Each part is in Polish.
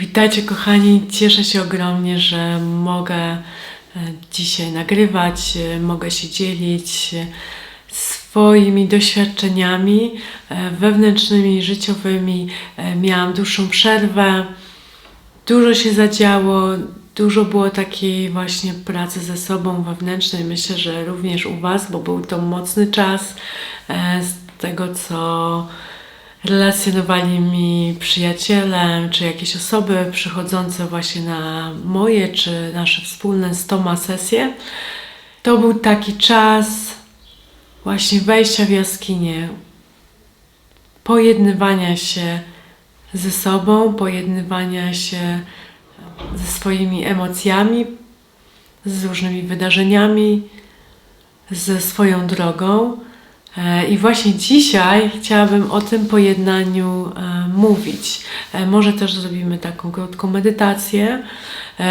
Witajcie kochani, cieszę się ogromnie, że mogę e, dzisiaj nagrywać, e, mogę się dzielić e, swoimi doświadczeniami wewnętrznymi, życiowymi. Miałam dłuższą przerwę, dużo się zadziało, dużo było takiej właśnie pracy ze sobą wewnętrznej. Myślę, że również u Was, bo był to mocny czas z tego, co relacjonowali mi przyjaciele, czy jakieś osoby przychodzące właśnie na moje, czy nasze wspólne z Toma sesje. To był taki czas właśnie wejścia w jaskinię, pojednywania się ze sobą, pojednywania się ze swoimi emocjami, z różnymi wydarzeniami, ze swoją drogą. E, I właśnie dzisiaj chciałabym o tym pojednaniu e, mówić. E, Może też zrobimy taką krótką medytację,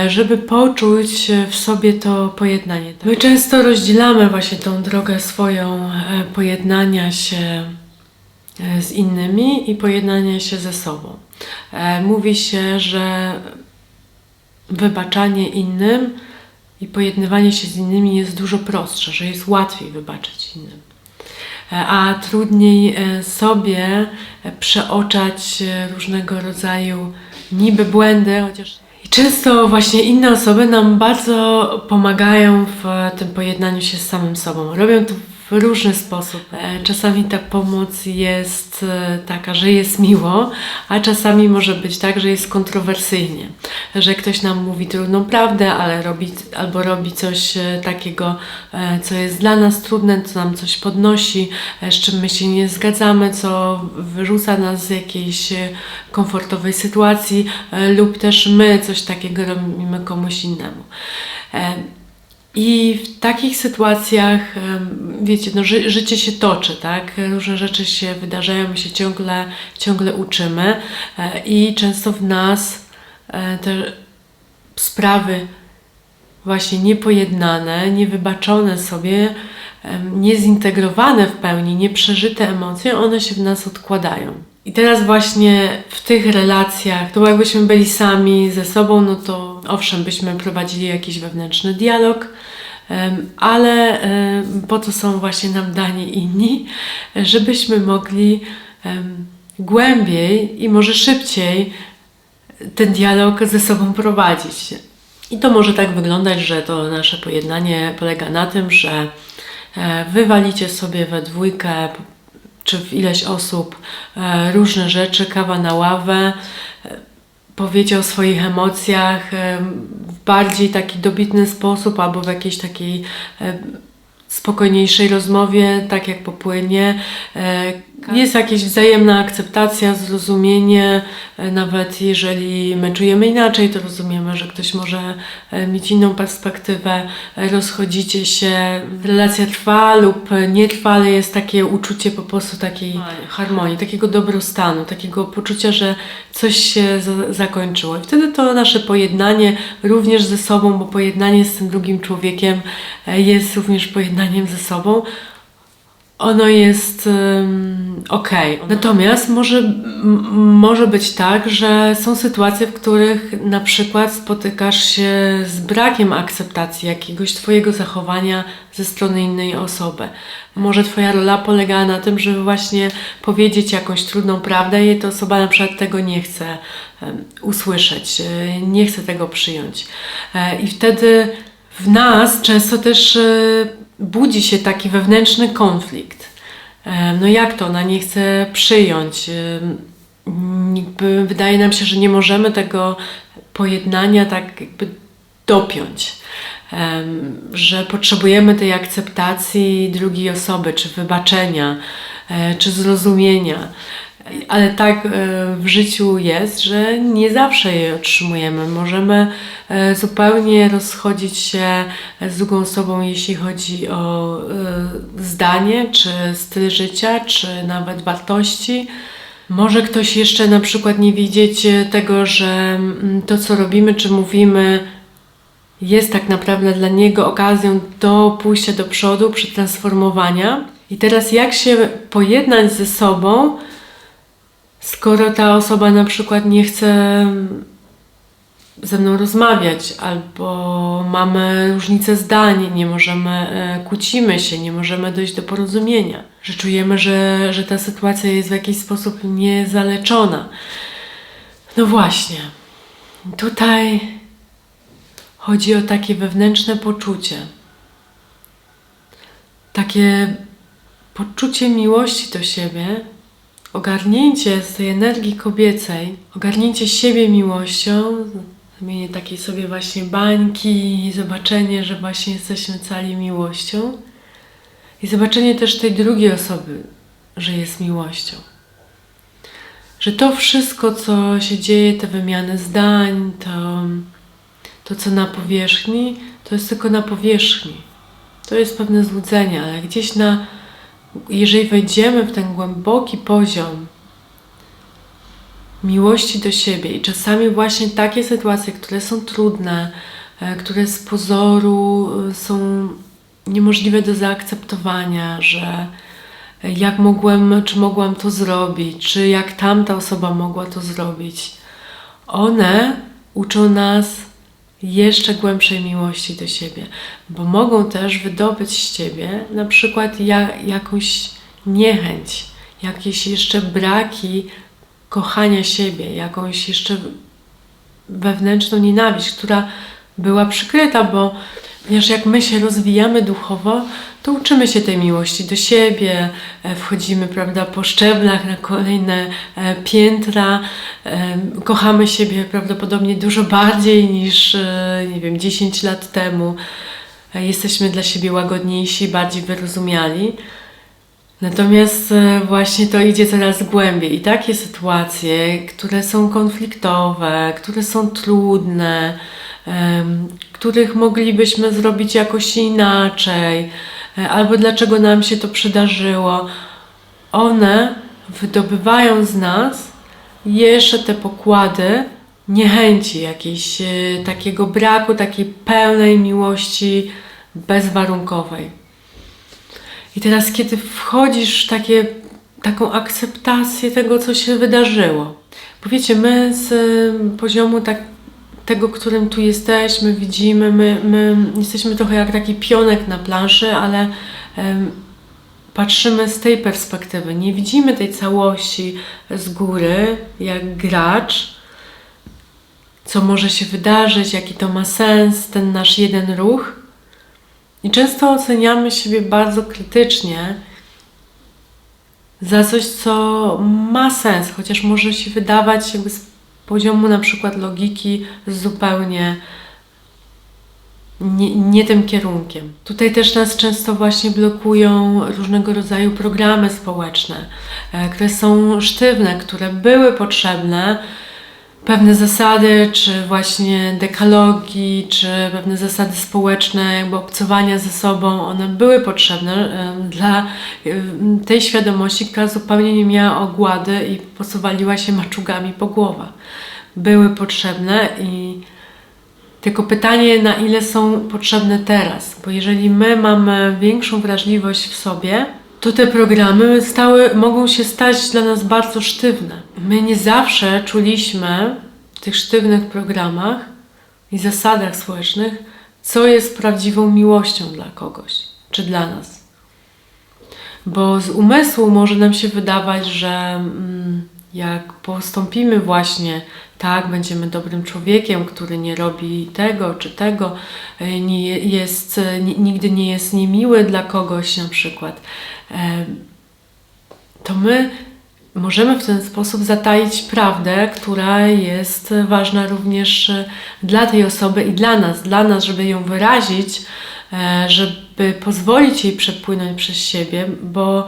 żeby poczuć w sobie to pojednanie. My często rozdzielamy właśnie tą drogę swoją pojednania się z innymi i pojednania się ze sobą. Mówi się, że wybaczanie innym i pojednywanie się z innymi jest dużo prostsze, że jest łatwiej wybaczyć innym. A trudniej e, sobie e, przeoczać e, różnego rodzaju niby błędy, chociaż. I często właśnie inne osoby nam bardzo pomagają w tym pojednaniu się z samym sobą. Robią to w różny sposób. E, Czasami ta pomoc jest e, taka, że jest miło, a czasami może być tak, że jest kontrowersyjnie. Że ktoś nam mówi trudną prawdę, ale robi, albo robi coś e, takiego, co jest dla nas trudne, co nam coś podnosi, z czym my się nie zgadzamy, co wyrzuca nas z jakiejś komfortowej sytuacji, lub też my coś takiego robimy komuś innemu. I w takich sytuacjach, wiecie, no, ży, życie się toczy, tak? Różne rzeczy się wydarzają, my się ciągle, ciągle uczymy e, i często w nas e, te sprawy właśnie niepojednane, niewybaczone sobie, niezintegrowane w pełni, nieprzeżyte emocje, one się w nas odkładają. I teraz właśnie w tych relacjach, to jakbyśmy byli sami ze sobą, no to owszem, byśmy prowadzili jakiś wewnętrzny dialog, ale po to są właśnie nam dani inni, żebyśmy mogli głębiej i może szybciej ten dialog ze sobą prowadzić. I to może tak wyglądać, że to nasze pojednanie polega na tym, że e, wywalicie sobie we dwójkę czy w ileś osób e, różne rzeczy, kawa na ławę, e, powiecie o swoich emocjach e, w bardziej taki dobitny sposób albo w jakiejś takiej spokojniejszej rozmowie, tak jak popłynie. Jest jakaś wzajemna akceptacja, zrozumienie, e, nawet jeżeli my czujemy inaczej, to rozumiemy, że ktoś może e, mieć inną perspektywę, rozchodzicie się, relacja trwa lub nie trwa, ale jest takie uczucie po prostu takiej harmonii, takiego dobrostanu, takiego poczucia, że coś się za- zakończyło. I wtedy to nasze pojednanie również ze sobą, bo pojednanie z tym drugim człowiekiem e, jest również pojednaniem ze sobą, ono jest um, ok. Natomiast może, może być tak, że są sytuacje, w których na przykład spotykasz się z brakiem akceptacji jakiegoś Twojego zachowania ze strony innej osoby. Może Twoja rola polegała na tym, żeby właśnie powiedzieć jakąś trudną prawdę i ta osoba na przykład tego nie chce em, usłyszeć, e, nie chce tego przyjąć. E, I wtedy w nas często też e, budzi się taki wewnętrzny konflikt. No jak to? Ona nie chce przyjąć. Wydaje nam się, że nie możemy tego pojednania tak jakby dopiąć. Że potrzebujemy tej akceptacji drugiej osoby, czy wybaczenia, e, czy zrozumienia. Ale tak e, w życiu jest, że nie zawsze je otrzymujemy. Możemy e, zupełnie rozchodzić się z drugą osobą, jeśli chodzi o e, zdanie, czy styl życia, czy nawet wartości. Może ktoś jeszcze na przykład nie widzieć tego, że mm, to, co robimy, czy mówimy, jest tak naprawdę dla niego okazją do pójścia do przodu, przetransformowania. I teraz jak się pojednać ze sobą, skoro ta osoba na przykład nie chce ze mną rozmawiać, albo mamy różnice zdań, nie możemy, e, kłócimy się, nie możemy dojść do porozumienia, że czujemy, że, że ta sytuacja jest w jakiś sposób niezaleczona. No właśnie, tutaj chodzi o takie wewnętrzne poczucie, takie poczucie miłości do siebie, ogarnięcie z tej energii kobiecej, ogarnięcie siebie miłością, zrobienie takiej sobie właśnie bańki i zobaczenie, że właśnie jesteśmy cali miłością i zobaczenie też tej drugiej osoby, że jest miłością. Że to wszystko, co się dzieje, te wymiany zdań, to, to co na powierzchni, to jest tylko na powierzchni. To jest pewne złudzenie, ale gdzieś na, jeżeli wejdziemy w ten głęboki poziom miłości do siebie i czasami właśnie takie sytuacje, które są trudne, e, które z pozoru e, są niemożliwe do zaakceptowania, że jak mogłem, czy mogłam to zrobić, czy jak tamta osoba mogła to zrobić. One uczą nas jeszcze głębszej miłości do siebie, bo mogą też wydobyć z ciebie na przykład ja, jakąś niechęć, jakieś jeszcze braki kochania siebie, jakąś jeszcze wewnętrzną nienawiść, która była przykryta, bo ponieważ jak my się rozwijamy duchowo, to uczymy się tej miłości do siebie, e, wchodzimy prawda, po szczeblach na kolejne e, piętra, e, kochamy siebie prawdopodobnie dużo bardziej niż, nie wiem, 10 lat temu. Jesteśmy dla siebie łagodniejsi, bardziej wyrozumiali. Natomiast właśnie to idzie coraz głębiej i takie sytuacje, które są konfliktowe, które są trudne, których moglibyśmy zrobić jakoś inaczej, e, albo dlaczego nam się to przydarzyło, one wydobywają z nas jeszcze te pokłady niechęci, jakiejś e, takiego braku, takiej pełnej miłości bezwarunkowej. I teraz, kiedy wchodzisz w takie, taką akceptację tego, co się wydarzyło, powiecie, my z poziomu tak tego, którym tu jesteśmy, widzimy, my, my jesteśmy trochę jak taki pionek na planszy, ale um, patrzymy z tej perspektywy. Nie widzimy tej całości z góry, jak gracz, co może się wydarzyć, jaki to ma sens, ten nasz jeden ruch. I często oceniamy siebie bardzo krytycznie za coś, co ma sens, chociaż może się wydawać jakby z poziomu na przykład logiki zupełnie nie, nie, tym kierunkiem. Tutaj też nas często właśnie blokują różnego rodzaju programy społeczne, e, które są sztywne, które były potrzebne. Pewne zasady, czy właśnie dekalogi, czy pewne zasady społeczne, jakby obcowania ze sobą, one były potrzebne e, dla e, tej świadomości, która zupełnie nie miała ogłady i posuwaliła się maczugami po głowach. Były potrzebne i tylko pytanie, na ile są potrzebne teraz, bo jeżeli my mamy większą wrażliwość w sobie, to te programy stały, mogą się stać dla nas bardzo sztywne. My nie zawsze czuliśmy w tych sztywnych programach i zasadach społecznych, co jest prawdziwą miłością dla kogoś czy dla nas. Bo z umysłu może nam się wydawać, że mm, jak postąpimy właśnie tak, będziemy dobrym człowiekiem, który nie robi tego czy tego, e, nie jest, e, nigdy nie jest niemiły dla kogoś na przykład, e, to my możemy w ten sposób zataić prawdę, która jest ważna również dla tej osoby i dla nas, dla nas, żeby ją wyrazić, żeby pozwolić jej przepłynąć przez siebie, bo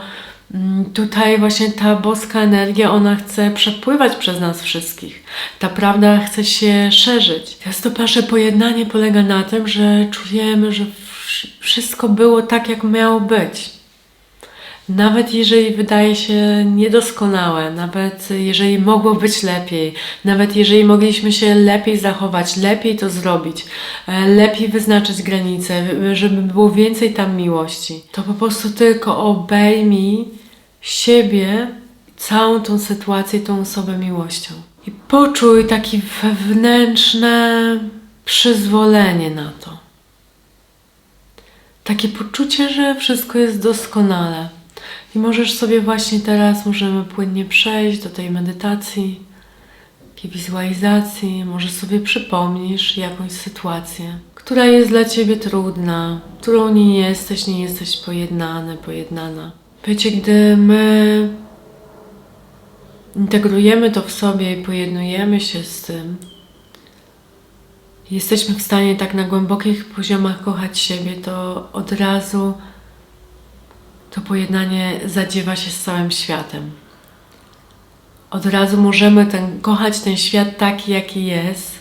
tutaj właśnie ta boska energia, ona chce przepływać przez nas wszystkich. Ta prawda chce się szerzyć. Teraz to nasze pojednanie polega na tym, że czujemy, że wszystko było tak, jak miało być. Nawet jeżeli wydaje się niedoskonałe, nawet jeżeli mogło być lepiej, nawet jeżeli mogliśmy się lepiej zachować, lepiej to zrobić, e, lepiej wyznaczyć granice, żeby było więcej tam miłości, to po prostu tylko obejmij siebie, całą tą sytuację, tą osobę miłością. I poczuj takie wewnętrzne przyzwolenie na to. Takie poczucie, że wszystko jest doskonale. I możesz sobie właśnie teraz, możemy płynnie przejść do tej medytacji, takiej wizualizacji. Może sobie przypomnisz jakąś sytuację, która jest dla Ciebie trudna, którą nie jesteś, nie jesteś pojednany, pojednana. Wiecie, gdy my integrujemy to w sobie i pojednujemy się z tym, jesteśmy w stanie tak na głębokich poziomach kochać siebie, to od razu to pojednanie zadziewa się z całym światem. Od razu możemy ten, kochać ten świat taki, jaki jest,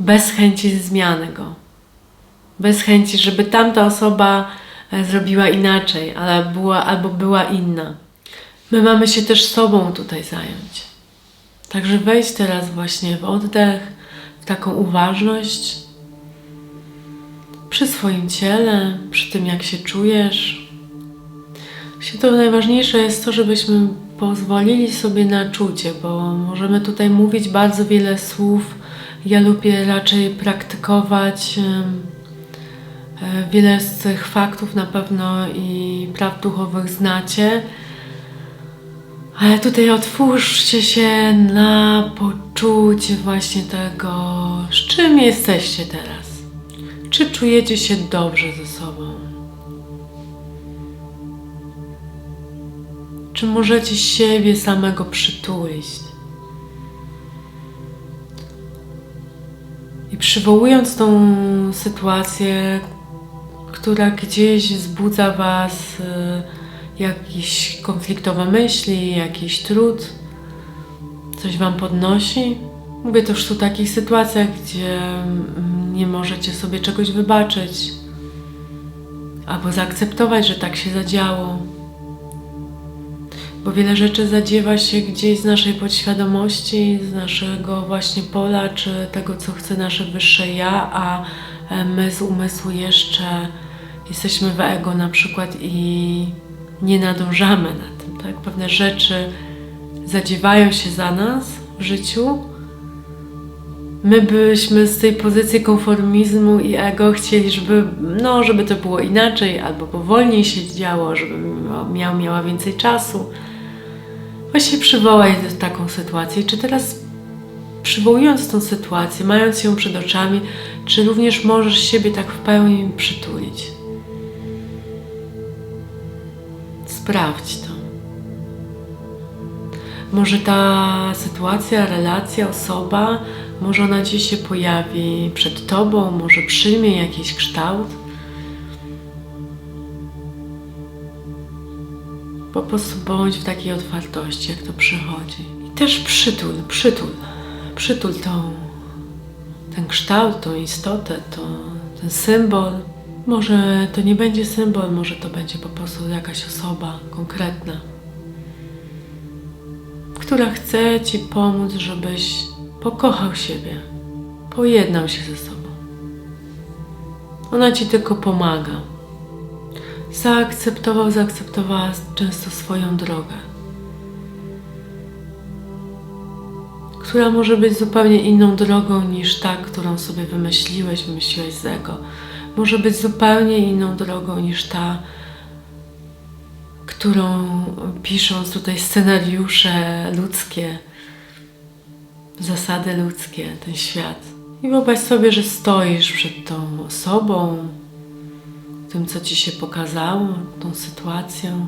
bez chęci zmiany go. Bez chęci, żeby tamta osoba zrobiła inaczej, ale była, albo była inna. My mamy się też sobą tutaj zająć. Także wejdź teraz właśnie w oddech, w taką uważność przy swoim ciele, przy tym jak się czujesz. Się to najważniejsze jest to, żebyśmy pozwolili sobie na czucie, bo możemy tutaj mówić bardzo wiele słów. Ja lubię raczej praktykować. e, Wiele z tych faktów na pewno i praw duchowych znacie. Ale tutaj otwórzcie się na poczucie właśnie tego, z czym jesteście teraz. Czy czujecie się dobrze ze sobą? Czy możecie siebie samego przytulić? I przywołując tą sytuację, która gdzieś wzbudza Was y, jakieś konfliktowe myśli, jakiś trud, coś Wam podnosi. Mówię też tu takich sytuacjach, gdzie mm, nie możecie sobie czegoś wybaczyć albo zaakceptować, że tak się zadziało. Bo wiele rzeczy zadziewa się gdzieś z naszej podświadomości, z naszego właśnie pola, czy tego, co chce nasze wyższe ja, a e, my z umysłu jeszcze jesteśmy w ego na przykład i nie nadążamy na tym, tak? Pewne rzeczy zadziewają się za nas w życiu. My byśmy z tej pozycji konformizmu i ego chcieli, żeby, no, żeby to było inaczej, albo powolniej się działo, żebym miał, miała więcej czasu. Właśnie przywołaj taką sytuację. Czy teraz przywołując tą sytuację, mając ją przed oczami, czy również możesz siebie tak w pełni przytulić? Sprawdź to. Może ta sytuacja, relacja, osoba, może ona dziś się pojawi przed tobą, może przyjmie jakiś kształt. Po prostu bądź w takiej otwartości, jak to przychodzi. I też przytul, przytul, przytul tą, ten kształt, tą istotę, to, ten symbol. Może to nie będzie symbol, może to będzie po prostu jakaś osoba konkretna, która chce Ci pomóc, żebyś pokochał siebie, pojednał się ze sobą. Ona Ci tylko pomaga. Zaakceptował, zaakceptowała często swoją drogę, która może być zupełnie inną drogą niż ta, którą sobie wymyśliłeś, wymyśliłeś z ego. Może być zupełnie inną drogą niż ta, którą pisząc tutaj scenariusze ludzkie, zasady ludzkie, ten świat. I wyobraź sobie, że stoisz przed tą osobą, tym, co ci się pokazało, tą sytuacją,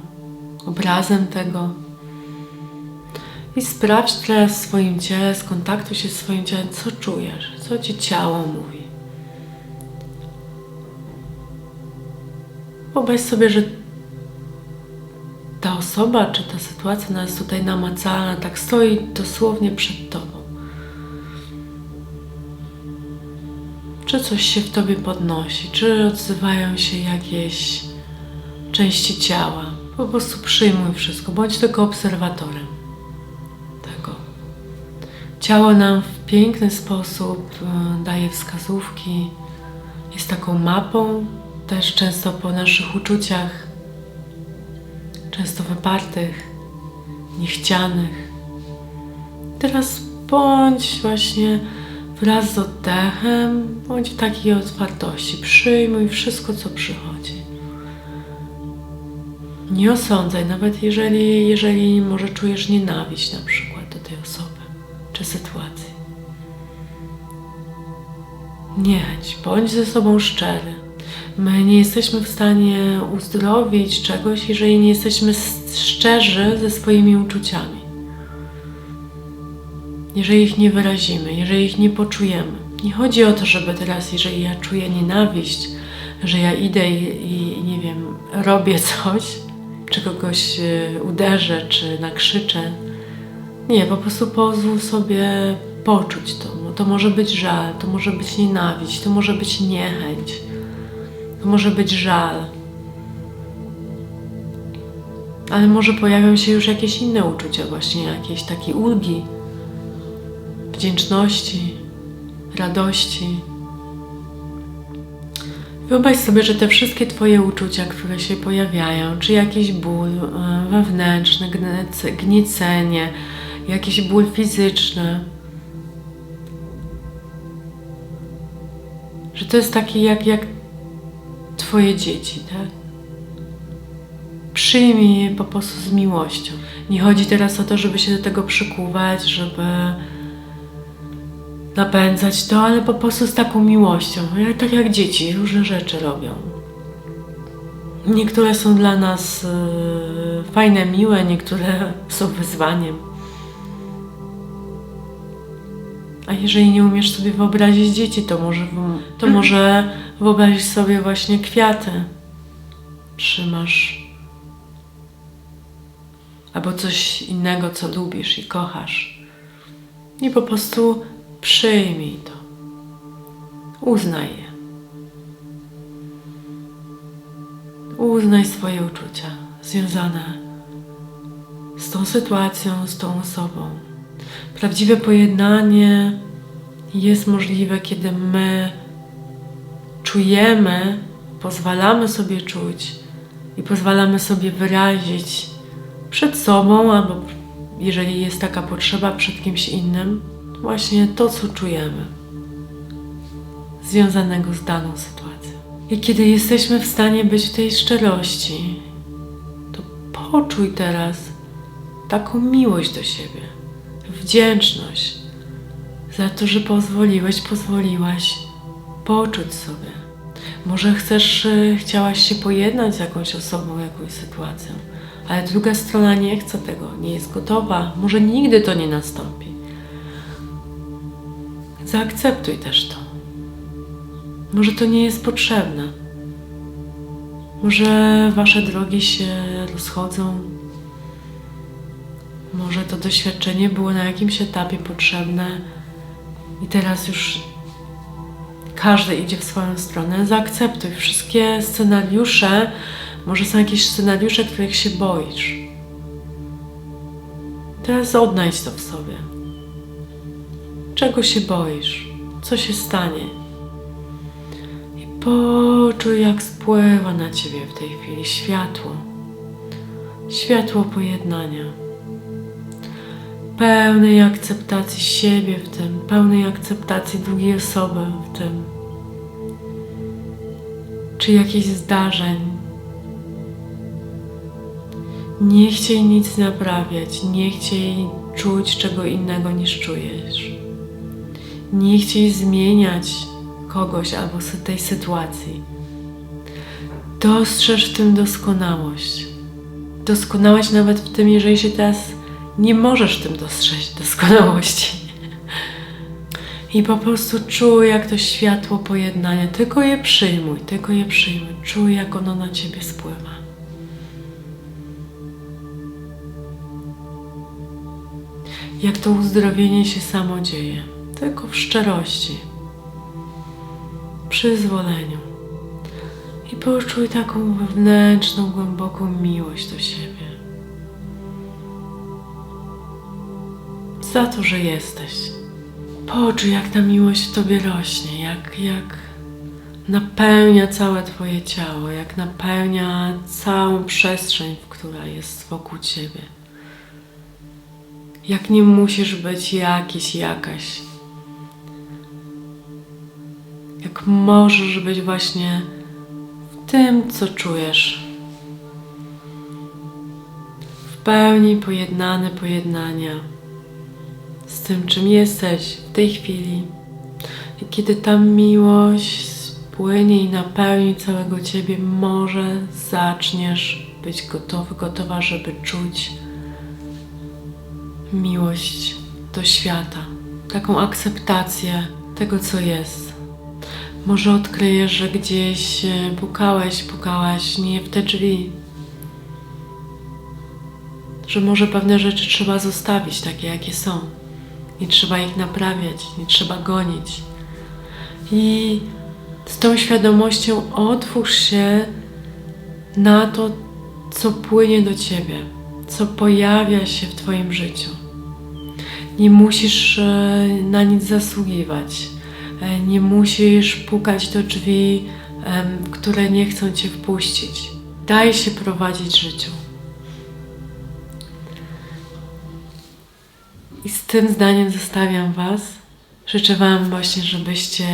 obrazem tego. I sprawdź teraz w swoim ciele, skontaktuj się z swoim ciałem, co czujesz, co ci ciało mówi. Wyobraź sobie, że ta osoba czy ta sytuacja ona jest tutaj namacalna, tak stoi dosłownie przed tobą. Czy coś się w tobie podnosi, czy odzywają się jakieś części ciała. Po prostu przyjmuj wszystko, bądź tylko obserwatorem tego. Ciało nam w piękny sposób e, daje wskazówki, jest taką mapą, też często po naszych uczuciach, często wypartych, niechcianych. Teraz bądź właśnie wraz z oddechem, bądź w takiej otwartości. Przyjmuj wszystko, co przychodzi. Nie osądzaj, nawet jeżeli, jeżeli może czujesz nienawiść na przykład do tej osoby czy sytuacji. Niechęć, bądź ze sobą szczery. My nie jesteśmy w stanie uzdrowić czegoś, jeżeli nie jesteśmy szczerzy ze swoimi uczuciami. Jeżeli ich nie wyrazimy, jeżeli ich nie poczujemy. Nie chodzi o to, żeby teraz, jeżeli ja czuję nienawiść, że ja idę i, i nie wiem, robię coś, czy kogoś y, uderzę, czy nakrzyczę. Nie, po prostu pozwól sobie poczuć to. No, To może być żal, to może być nienawiść, to może być niechęć, to może być żal. Ale może pojawią się już jakieś inne uczucia, właśnie jakieś takie ulgi, wdzięczności, radości. Wyobraź sobie, że te wszystkie Twoje uczucia, które się pojawiają, czy jakiś ból e, wewnętrzny, gniecenie, jakiś ból fizyczny, że to jest taki jak, jak Twoje dzieci, tak? Przyjmij je po prostu z miłością. Nie chodzi teraz o to, żeby się do tego przykuwać, żeby napędzać to, ale po prostu z taką miłością. Tak jak dzieci różne rzeczy robią. Niektóre są dla nas e, fajne, miłe, niektóre są wyzwaniem. A jeżeli nie umiesz sobie wyobrazić dzieci, to może, to może wyobrazić sobie właśnie kwiaty. Trzymasz. Albo coś innego, co lubisz i kochasz. I po prostu przyjmij to. Uznaj je. Uznaj swoje uczucia związane z tą sytuacją, z tą osobą. Prawdziwe pojednanie jest możliwe, kiedy my czujemy, pozwalamy sobie czuć i pozwalamy sobie wyrazić przed sobą, albo jeżeli jest taka potrzeba, przed kimś innym, właśnie to, co czujemy, związanego z daną sytuacją. I kiedy jesteśmy w stanie być w tej szczerości, to poczuj teraz taką miłość do siebie, wdzięczność za to, że pozwoliłeś, pozwoliłaś poczuć sobie. Może chcesz, y, chciałaś się pojednać z jakąś osobą, jakąś sytuacją, ale druga strona nie chce tego, nie jest gotowa, może nigdy to nie nastąpi. Zaakceptuj też to. Może to nie jest potrzebne. Może wasze drogi się rozchodzą. Może to doświadczenie było na jakimś etapie potrzebne i teraz już każdy idzie w swoją stronę. Zaakceptuj wszystkie scenariusze. Może są jakieś scenariusze, których się boisz. Teraz odnajdź to w sobie. Czego się boisz? Co się stanie? I poczuj, jak spływa na ciebie w tej chwili światło. Światło pojednania. Pełnej akceptacji siebie w tym, pełnej akceptacji drugiej osoby w tym. Czy jakichś zdarzeń. Nie chciej nic naprawiać, nie chciej czuć czego innego niż czujesz. Nie chciej zmieniać kogoś albo tej sytuacji. Dostrzeż w tym doskonałość. Doskonałość nawet w tym, jeżeli się teraz nie możesz w tym dostrzec doskonałości. I po prostu czuj, jak to światło pojednania. Tylko je przyjmuj, tylko je przyjmuj. Czuj, jak ono na ciebie spływa. Jak to uzdrowienie się samo dzieje. Tylko w szczerości, przyzwoleniu. I poczuj taką wewnętrzną, głęboką miłość do siebie. Za to, że jesteś. Poczuj, jak ta miłość w tobie rośnie, jak, jak napełnia całe twoje ciało, jak napełnia całą przestrzeń, która jest wokół ciebie. Jak nie musisz być jakiś, jakaś. Jak możesz być właśnie w tym, co czujesz. W pełni pojednany, pojednania z tym, czym jesteś w tej chwili. I kiedy ta miłość spłynie i napełni całego ciebie, może zaczniesz być gotowy, gotowa, żeby czuć miłość do świata, taką akceptację tego, co jest. Może odkryjesz, że gdzieś e, pukałeś, pukałaś nie w te drzwi. Że może pewne rzeczy trzeba zostawić takie, jakie są. Nie trzeba ich naprawiać, nie trzeba gonić. I z tą świadomością otwórz się na to, co płynie do ciebie, co pojawia się w Twoim życiu. Nie musisz e, na nic zasługiwać. E, Nie musisz pukać do drzwi, które nie chcą Cię wpuścić. Daj się prowadzić życiu. I z tym zdaniem zostawiam Was. Życzę Wam właśnie, żebyście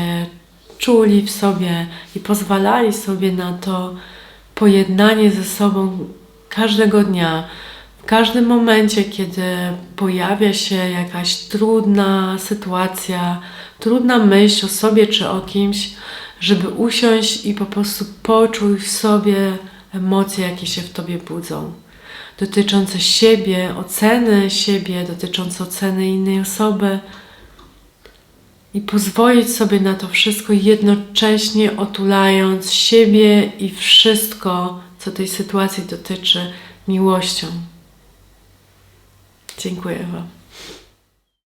czuli w sobie i pozwalali sobie na to pojednanie ze sobą każdego dnia, w każdym momencie, kiedy pojawia się jakaś trudna sytuacja, trudna myśl o sobie czy o kimś, żeby usiąść i po prostu poczuć w sobie emocje, jakie się w tobie budzą dotyczące siebie, oceny siebie, dotyczące oceny innej osoby i pozwolić sobie na to wszystko, jednocześnie otulając siebie i wszystko, co tej sytuacji dotyczy, miłością. Dziękuję Wam.